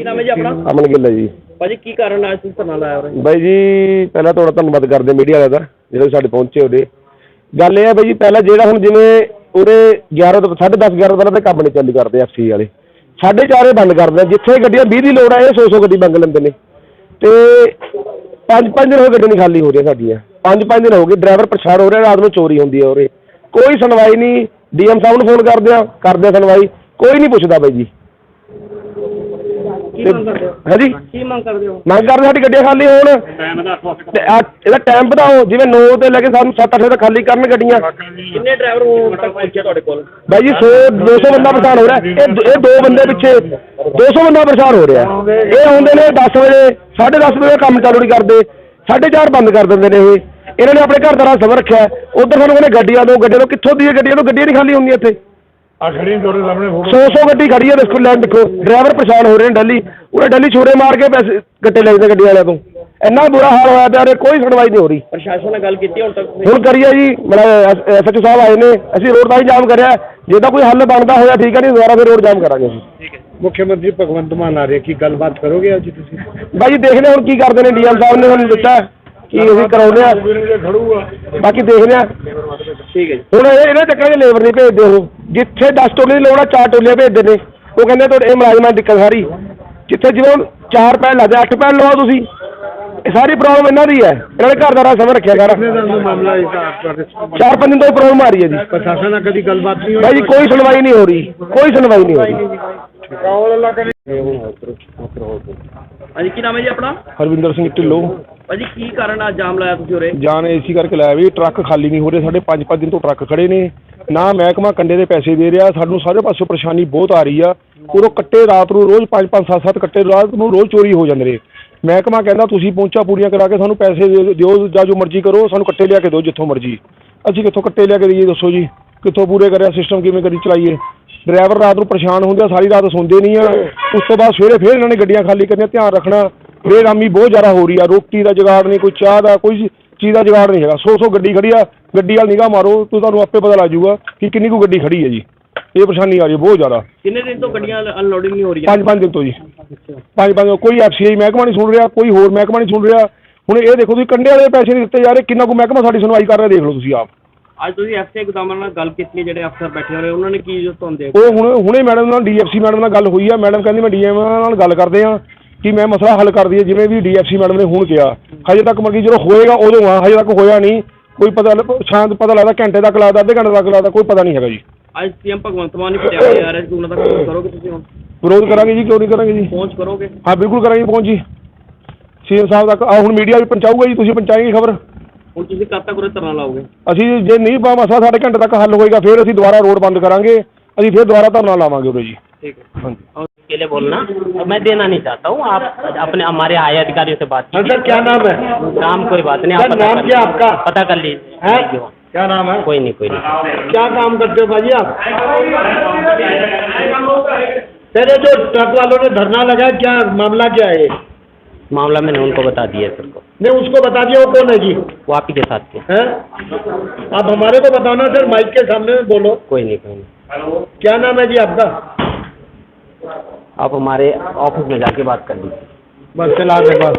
ਕੀ ਨਾਮ ਹੈ ਜੀ ਆਪਣਾ? ਅਮਨ ਗਿੱਲ ਹੈ ਜੀ। ਭਾਜੀ ਕੀ ਕਾਰਨ ਆ ਤੁਸੀਂ ਧਰਨਾ ਲਾਇਆ ਹੋਇਆ ਬਾਈ ਜੀ ਪਹਿਲਾਂ ਤੁਹਾਡਾ ਧੰਨਵਾਦ ਕਰਦੇ ਮੀਡੀਆ ਵਾਲਿਆਂ ਦਾ ਜਿਹੜੇ ਸਾਡੇ ਪਹੁੰਚੇ ਉਹਦੇ। ਗੱਲ ਇਹ ਹੈ ਬਾਈ ਜੀ ਪਹਿਲਾਂ ਜਿਹੜਾ ਹੁਣ ਜਿਵੇਂ ਉਰੇ 11 ਤੋਂ 10:30 11 ਤੋਂ ਤੇ ਕੰਮ ਨਹੀਂ ਚੱਲੀ ਕਰਦੇ ਐਫਸੀ ਵਾਲੇ। ਸਾਢੇ ਚਾਰ ਇਹ ਬੰਦ ਕਰਦੇ ਆ ਜਿੱਥੇ ਗੱਡੀਆਂ 20 ਦੀ ਲੋੜ ਹੈ ਇਹ 100 100 ਗੱਡੀ ਮੰਗ ਲੈਂਦੇ ਨੇ। ਤੇ ਪੰਜ ਪੰਜ ਦਿਨ ਹੋ ਗਏ ਗੱਡੀ ਨਹੀਂ ਖਾਲੀ ਹੋ ਰਹੀਆਂ ਸਾਡੀਆਂ। ਪੰਜ ਪੰਜ ਦਿਨ ਹੋ ਗਏ ਡਰਾਈਵਰ ਪਰੇਸ਼ਾਨ ਹੋ ਰਿਹਾ ਰਾਤ ਨੂੰ ਚੋਰੀ ਹੁੰਦੀ ਹੈ ਉਰੇ। ਕੋਈ ਸੁਣਵਾਈ ਨਹੀਂ ਡੀਐਮ ਸਾਹਿਬ ਨੂੰ ਫੋਨ ਕਰਦੇ ਆ ਕਰਦੇ ਆ ਸੁਣਵਾਈ। ਕੋਈ ਨਹੀਂ ਪੁੱਛਦਾ ਬਾਈ ਜੀ। ਕੀ ਮੰਗ ਕਰਦੇ ਹੋ? ਹੈ ਜੀ? ਕੀ ਮੰਗ ਕਰਦੇ ਹੋ? ਮੰਗ ਕਰਦੇ ਸਾਡੀ ਗੱਡੀਆਂ ਖਾਲੀ ਹੋਣ। ਤੇ ਇਹਦਾ ਟਾਈਮ ਵਧਾਓ। ਜਿਵੇਂ 9 ਤੇ ਲੈ ਕੇ ਸਾਨੂੰ 7 8 ਤੱਕ ਖਾਲੀ ਕਰਨ ਗੱਡੀਆਂ। ਕਿੰਨੇ ਡਰਾਈਵਰ ਹੁਣ ਤੱਕ ਤੁਹਾਡੇ ਕੋਲ? ਬਾਈ ਜੀ 100 200 ਬੰਦਾ ਪਰੇਸ਼ਾਨ ਹੋ ਰਿਹਾ। ਇਹ ਦ- ਇਹ ਦੋ ਬੰਦੇ ਪਿੱਛੇ 200 ਬੰਦਾ ਪਰੇਸ਼ਾਨ ਹੋ ਰਿਹਾ। ਇਹ ਆਉਂਦੇ ਨੇ 10 ਵਜੇ 10:30 ਵਜੇ ਕੰਮ ਚਾਲੂ ਨਹੀਂ ਕਰਦੇ। 4:30 ਬੰਦ ਕਰ ਦਿੰਦੇ ਨੇ ਇਹ। ਇਹਨਾਂ ਨੇ ਆਪਣੇ ਘਰ ਦਾ ਸਬਰ ਰੱਖਿਆ। ਉਧਰ ਸਾਨੂੰ ਕਹਿੰਦੇ ਗੱਡੀਆਂ ਦੋ ਗੱਡੀਆਂ ਦੋ। ਕਿੱਥੋਂ ਦੀ ਇਹ ਗੱਡੀਆਂ ਤੋਂ ਗੱਡੀਆਂ ਨਹੀਂ ਖਾਲੀ ਹੁੰਦੀਆਂ ਇੱਥੇ। ਆ ਖੜੀ ਤੁਹਾਡੇ ਸਾਹਮਣੇ ਫੋਟੋ। 100 100 ਗੱਡੀ ਖੜੀ ਹੈ ਦੇਖੋ ਲੈਂਡ ਦੇਖੋ ਡਰਾਈਵਰ ਪਰੇਸ਼ਾਨ ਹੋ ਰਹੇ ਨੇ ਡੈਲੀ। ਉਹਨੇ ਡੈਲੀ ਛੋੜੇ ਮਾਰ ਕੇ ਪੈਸੇ ਗੱਟੇ ਲੈ ਜਾਂਦੇ ਗੱਡੀ ਵਾਲਿਆਂ ਤੋਂ। ਇੰਨਾ ਬੁਰਾ ਹਾਲ ਹੋਇਆ ਪਿਆ ਉਰੇ ਕੋਈ ਸੁਣਵਾਈ ਨਹੀਂ ਹੋ ਰਹੀ। ਪ੍ਰਸ਼ਾਸਨ ਨਾਲ ਗੱਲ ਕੀਤੀ ਹੁਣ ਤੱਕ? ਹੁਣ ਕਰੀਏ ਜੀ ਮਤਲਬ ਐਸਐਚਓ ਸਾਹਿਬ ਆਏ ਨੇ ਅਸੀਂ ਰੋਡ ਦਾ ਹੀ ਜਾਮ ਕਰਿਆ। ਜੇ ਤਾਂ ਕੋਈ ਹੱਲ ਬਣਦਾ ਹੋਇਆ ਠੀਕ ਹੈ ਨਹੀਂ ਦੁਬਾਰਾ ਫਿਰ ਰੋਡ ਜਾਮ ਕਰਾਂਗੇ ਅਸੀਂ। ਮੁੱਖ ਮੰਤਰੀ ਭਗਵੰਤ ਮਾਨ ਆ ਰਹੇ ਕੀ ਗੱਲਬਾਤ ਕਰੋਗੇ ਅੱਜ ਤੁਸੀਂ? ਬਾਈ ਜੀ ਦੇਖਦੇ ਹਾਂ ਹੁਣ ਕੀ ਕਰਦੇ ਨੇ ਡੀਐਮ ਸਾਹਿਬ ਨੇ ਸਾਨੂੰ ਦਿੱਤਾ ਕੀ ਅਸੀਂ ਕਰਾਉਂਦੇ ਆ। ਖੜੂਗਾ। ਬਾਕੀ ਦੇਖਦੇ ਆ ਠੀਕ ਹੈ ਜੀ। ਹੁਣ ਇਹ- ਇਹਨਾਂ ਚੱਕਰਾਂ 'ਚ ਲੇਬਰ ਨਹੀਂ ਭੇਜਦੇ ਉਹ। ਜਿੱਥੇ 10 ਟੋਲੇ ਦੀ ਲੋੜ ਆ ਚਾਰ ਟੋਲੀਆਂ ਭੇਜਦੇ ਨੇ। ਉਹ ਕਹਿੰਦੇ ਤੁਹਾਡੇ ਇਹ ਮੁਲਾਜ਼ਮਾਂ ਦੀ ਦਿੱਕਤ ਸਾਰੀ। ਜਿੱਥੇ ਜਿਵੇਂ ਹੁਣ ਚਾਰ ਪੈਣ ਲੱਗਦੇ ਅੱਠ ਪੈਣ ਲਵਾਓ ਤੁਸੀਂ। ਇਹ ਸਾਰੀ ਪ੍ਰੋਬਲਮ ਇਹਨਾਂ ਦੀ ਹੈ। ਇਹਨਾਂ ਨੇ ਘਰ ਦਾ ਰਾਹ ਸਮਝ ਰੱਖਿਆ ਕਰ। ਕਿੰਨੇ ਦਿਨ ਦਾ ਮਾਮਲਾ ਇਸ ਦਾ ਤੁਹਾਡੇ ਚਾਰ ਪੰਜ ਦਿਨ ਤੋਂ ਪ੍ਰੋਬਲਮ ਆ ਰਹੀ ਹੈ ਜੀ। ਪ੍ਰਸ਼ਾਸਨ ਨਾਲ ਕਦੀ ਗੱਲਬਾਤ ਨਹੀਂ ਬਾਈ ਜੀ ਕੋਈ ਸੁਣਵਾਈ ਨਹੀਂ ਹੋ ਰਹੀ। ਕੋਈ ਸੁਣਵਾਈ ਨਹੀਂ ਹੋ ਰਹੀ। ਕਾਲ ਅੱਲਾ ਕਰੀ ਹਾਂਜੀ ਕੀ ਨਾਮ ਹੈ ਜੀ ਆਪਣਾ? ਹਰਵਿੰਦਰ ਸਿੰਘ ਢਿੱਲੋਂ। ਭਾਜੀ ਕੀ ਕਾਰਨ ਆ? ਜਾਮ ਲਾਇਆ ਤੁਸੀਂ ਉਰੇ? ਜਾਨ ਏਸੀ ਕਰਕੇ ਲਾਇਆ ਵੀ ਟਰੱਕ ਖਾਲੀ ਨਹੀਂ ਹੋ ਰਹੇ। ਸਾਡੇ 5-5 ਦਿਨ ਤੋਂ ਟਰੱਕ ਖੜੇ ਨੇ। ਨਾ ਮਹਿਕਮਾ ਕੰਡੇ ਦੇ ਪੈਸੇ ਦੇ ਰਿਹਾ, ਸਾਨੂੰ ਸਾਰੇ ਪਾਸੋਂ ਪਰੇਸ਼ਾਨੀ ਬਹੁਤ ਆ ਰਹੀ ਆ। ਉਦੋਂ ਕੱਟੇ ਰਾਤ ਨੂੰ ਰੋਜ਼ 5-5 7-7 ਕੱਟੇ, ਰਾਤ ਨੂੰ ਰੋਜ਼ ਚੋਰੀ ਹੋ ਜਾਂਦੇ ਨੇ ਮਹਿਕਮਾ ਕਹਿੰਦਾ, ਤੁਸੀਂ ਪਹੁੰਚਾ ਪੂਰੀਆਂ ਕਰਾ ਕੇ ਸਾਨੂੰ ਪੈਸੇ ਦੇ ਦਿਓ ਜਾਂ ਜੋ ਮਰਜ਼ੀ ਕਰੋ, ਸਾਨੂੰ ਕੱਟੇ ਲਿਆ ਕੇ ਦਿਓ ਜਿੱਥੋਂ ਮਰਜ਼ੀ। ਅਸੀਂ ਕਿੱਥੋਂ ਕੱਟੇ ਲਿਆ ਕੇ ਦਈਏ, ਦੱਸੋ ਜੀ? ਕਿੱਥੋਂ ਪੂਰੇ ਕਰਿਆ ਸਿਸਟਮ ਕਿਵੇਂ ਕਰੀ ਚਲਾਈਏ? ਡਰਾਈਵਰ ਰਾਤ ਨੂੰ ਪਰੇਸ਼ਾਨ ਹੁੰਦੇ ਆ, ਸਾਰੀ ਰਾਤ ਸੌਂਦੇ ਨਹੀਂ ਆ। ਉਸ ਤੋਂ ਬਾਅਦ ਸਵੇਰੇ ਫੇਰ ਇਹਨਾਂ ਨੇ ਗੱਡੀਆਂ ਖਾਲੀ ਕਰਨੀਆਂ, ਧਿਆਨ ਰੱਖਣਾ। ਬੇਰਾਮੀ ਬਹੁਤ ਜ਼ਿਆਦਾ ਹੋ ਰਹੀ ਆ, ਰੋਟੀ ਦਾ ਜੁਗਾੜ ਨਹੀਂ, ਕੋਈ ਚਾਹ ਦਾ, ਕੋਈ ਚੀਜ਼ ਦਾ ਜਗਾੜ ਨਹੀਂ ਹੈਗਾ। ਸੌ ਸੌ ਗੱਡੀ ਖੜੀ ਆ ਗੱਡੀ ਵਾਲ ਨਿਗਾਹ ਮਾਰੋ ਤੂੰ ਤੁਹਾਨੂੰ ਆਪੇ ਪਤਾ ਲੱਗ ਜਾਊਗਾ ਕਿ ਕਿੰਨੀ ਕੁ ਗੱਡੀ ਖੜੀ ਹੈ ਜੀ। ਇਹ ਪਰੇਸ਼ਾਨੀ ਆ ਰਹੀ ਹੈ ਬਹੁਤ ਜ਼ਿਆਦਾ। ਕਿੰਨੇ ਦਿਨ ਤੋਂ ਗੱਡੀਆਂ ਅਨਲੋਡਿੰਗ ਨਹੀਂ ਹੋ ਰਹੀਆਂ? ਪੰਜ ਪੰਜ ਦਿਨ ਤੋਂ ਜੀ। ਪੰਜ ਪੰਜ ਕੋਈ ਐਫਸੀਆਈ ਮਹਿਕਮਾ ਨਹੀਂ ਸੁਣ ਰਿਹਾ ਕੋਈ ਹੋਰ ਮਹਿਕਮਾ ਨਹੀਂ ਸੁਣ ਰਿਹਾ। ਹੁਣ ਇਹ ਦੇਖੋ ਤੁਸੀਂ ਕੰਡੇ ਵਾਲੇ ਪੈਸੇ ਨਹੀਂ ਦਿੱਤੇ ਜਾ ਰਹੇ ਕਿੰਨਾ ਕੁ ਮਹਿਕਮਾ ਸਾਡੀ ਸੁਣਵਾਈ ਕਰ ਰਿਹਾ ਦੇਖ ਲਓ ਤੁਸੀਂ ਆਪ। ਅੱਜ ਤੁਸੀਂ ਐਫਸੀਆਈ ਗੋਦਾਮਾਂ ਨਾਲ ਗੱਲ ਕੀਤੀ ਹੈ ਜਿਹੜੇ ਅਫਸਰ ਬੈਠੇ ਹੋਏ ਉਹਨਾਂ ਨੇ ਕੀ ਜੋ ਤੁਹਾਨੂੰ ਦੇ ਉਹ ਹੁਣ ਹੁਣੇ ਮੈਡਮ ਨਾਲ ਡੀਐਫਸੀ ਮੈਡਮ ਨਾਲ ਗੱਲ ਹੋਈ ਆ। ਮੈਡਮ ਕਹਿੰਦੀ ਮੈਂ ਡੀਐਮ ਨਾਲ ਗੱਲ ਕਰਦੇ ਆ ਕਿ ਮੈਂ ਮਸਲਾ ਹੱਲ ਕਰਦੀ ਹੈ ਜਿਵੇਂ ਵੀ ਡੀਐਫਸੀ ਮੈਡਮ ਨੇ ਹੁਣ ਕਿਹਾ। ਹਜੇ ਤੱਕ ਮਰਗੀ ਜਦੋਂ ਹੋਏਗਾ ਉਦੋਂ ਆ। ਹਜੇ ਤੱਕ ਹੋਇਆ ਨਹੀਂ। ਕੋਈ ਪਤਾ ਲ- ਸ਼ਾਂਤ ਪਤਾ ਲੱਗਦਾ ਘੰਟੇ ਤੱਕ ਲੱਗਦਾ ਅੱਧੇ ਘੰਟੇ ਤੱਕ ਲੱਗਦਾ ਕੋਈ ਪਤਾ ਨਹੀਂ ਹੈਗਾ ਜੀ। ਅੱਜ ਸੀਐਮ ਭਗਵੰਤ ਮਾਨ ਨੇ ਪਟਿਆਲੇ ਆ ਰਿਹਾ ਸੀ ਉਹਨਾਂ ਦਾ ਕੰਮ ਕਰੋਗੇ ਤੁਸੀਂ ਹੁਣ? ਵਿਰੋਧ ਕਰਾਂਗੇ ਜੀ ਕਿਉਂ ਨਹੀਂ ਕਰਾਂਗੇ ਜੀ? ਪਹੁੰਚ ਕਰੋਗੇ? ਹਾਂ ਬਿਲਕੁਲ ਕਰਾਂਗੇ ਪਹੁੰਚ ਜੀ। ਸੀਐਮ ਸਾਹਿਬ ਤੱਕ ਆ ਹੁਣ ਮੀਡੀਆ ਵੀ ਪਹੁੰਚਾਊਗਾ ਜੀ ਤੁਸੀਂ ਪਹੁੰਚਾਏਂਗੇ ਖਬਰ। ਹੁਣ ਤੁਸੀਂ ਕਦ ਤੱਕ ਉਰੇ ਧਰਨਾ ਲਾਓਗੇ? ਅਸੀਂ ਜੇ ਨਹੀਂ ਪਾ ਮਸਲਾ ਸਾਡੇ ਘੰਟੇ ਤੱਕ ਹੱਲ ਹੋਏਗਾ ਫਿਰ ਅਸੀਂ ਦੁਬਾਰਾ ਰੋਡ ਬੰਦ ਕਰਾਂਗੇ। ਅਸੀਂ ਫਿਰ ਦੁਬਾਰਾ ਧਰਨਾ ਲਾਵਾਂਗੇ ਉਰੇ ਜੀ। ठीक है। हाँ और उसके लिए बोलना और मैं देना नहीं चाहता हूँ आप अपने हमारे आय अधिकारियों से बात हाँ सर क्या नाम है? नाम कोई बात नहीं आप नाम क्या आपका? पता कर लीजिए। हाँ? क्या नाम है? कोई नहीं कोई नहीं। क्या काम करते हो भाजी आप? सर ये जो ट्रक वालों ने धरना लगाया क्या मामला क्या है ये? मामला मैंने उनको बता दिया है सर को। नहीं उसको बता दिया वो कौन है जी? वो आप ही के साथ थे हैं? आप हमारे को बताना सर माइक के सामने बोलो। कोई नहीं कोई नहीं। क्या नाम है जी आपका? आप हमारे ऑफिस में जाके बात कर लीजिए बस चला के बस